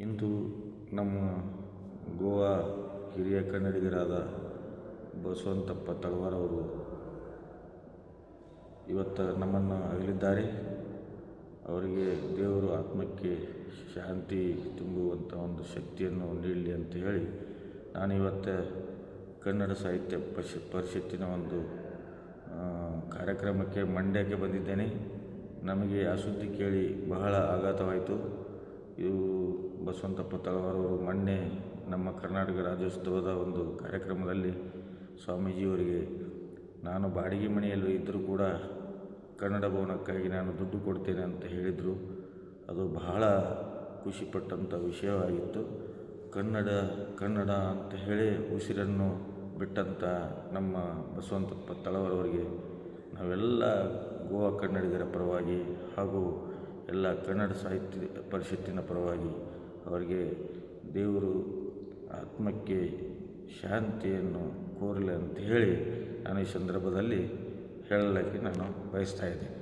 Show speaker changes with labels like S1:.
S1: ಇಂದು ನಮ್ಮ ಗೋವಾ ಹಿರಿಯ ಕನ್ನಡಿಗರಾದ ಬಸವಂತಪ್ಪ ತಳವಾರ್ ಅವರು ಇವತ್ತು ನಮ್ಮನ್ನು ಅಗಲಿದ್ದಾರೆ ಅವರಿಗೆ ದೇವರು ಆತ್ಮಕ್ಕೆ ಶಾಂತಿ ತುಂಬುವಂಥ ಒಂದು ಶಕ್ತಿಯನ್ನು ನೀಡಲಿ ಅಂತ ಹೇಳಿ ನಾನು ಇವತ್ತು ಕನ್ನಡ ಸಾಹಿತ್ಯ ಪರಿಷ ಪರಿಷತ್ತಿನ ಒಂದು ಕಾರ್ಯಕ್ರಮಕ್ಕೆ ಮಂಡ್ಯಕ್ಕೆ ಬಂದಿದ್ದೇನೆ. ನಮಗೆ ಆ ಸುದ್ದಿ ಕೇಳಿ ಬಹಳ ಆಘಾತವಾಯಿತು. ಇವು ಬಸವಂತಪ್ಪ ತಳವಾರವರು ಮೊನ್ನೆ ನಮ್ಮ ಕರ್ನಾಟಕ ರಾಜ್ಯೋತ್ಸವದ ಒಂದು ಕಾರ್ಯಕ್ರಮದಲ್ಲಿ ಸ್ವಾಮೀಜಿಯವರಿಗೆ ನಾನು ಬಾಡಿಗೆ ಮನೆಯಲ್ಲಿ ಇದ್ದರೂ ಕೂಡ ಕನ್ನಡ ಭವನಕ್ಕಾಗಿ ನಾನು ದುಡ್ಡು ಕೊಡ್ತೇನೆ ಅಂತ ಹೇಳಿದರು. ಅದು ಬಹಳ ಖುಷಿಪಟ್ಟಂಥ ವಿಷಯವಾಗಿತ್ತು. ಕನ್ನಡ ಕನ್ನಡ ಅಂತ ಹೇಳಿ ಉಸಿರನ್ನು ಬಿಟ್ಟಂಥ ನಮ್ಮ ಬಸವಂತಪ್ಪ ತಳವರವರಿಗೆ ನಾವೆಲ್ಲ ಗೋವಾ ಕನ್ನಡಿಗರ ಪರವಾಗಿ ಹಾಗೂ ಎಲ್ಲ ಕನ್ನಡ ಸಾಹಿತ್ಯ ಪರಿಷತ್ತಿನ ಪರವಾಗಿ ಅವರಿಗೆ ದೇವರು ಆತ್ಮಕ್ಕೆ ಶಾಂತಿಯನ್ನು ಕೋರಲಿ ಅಂತ ಹೇಳಿ ನಾನು ಈ ಸಂದರ್ಭದಲ್ಲಿ ಹೇಳಲಿಕ್ಕೆ ನಾನು ಬಯಸ್ತಾ ಇದ್ದೇನೆ.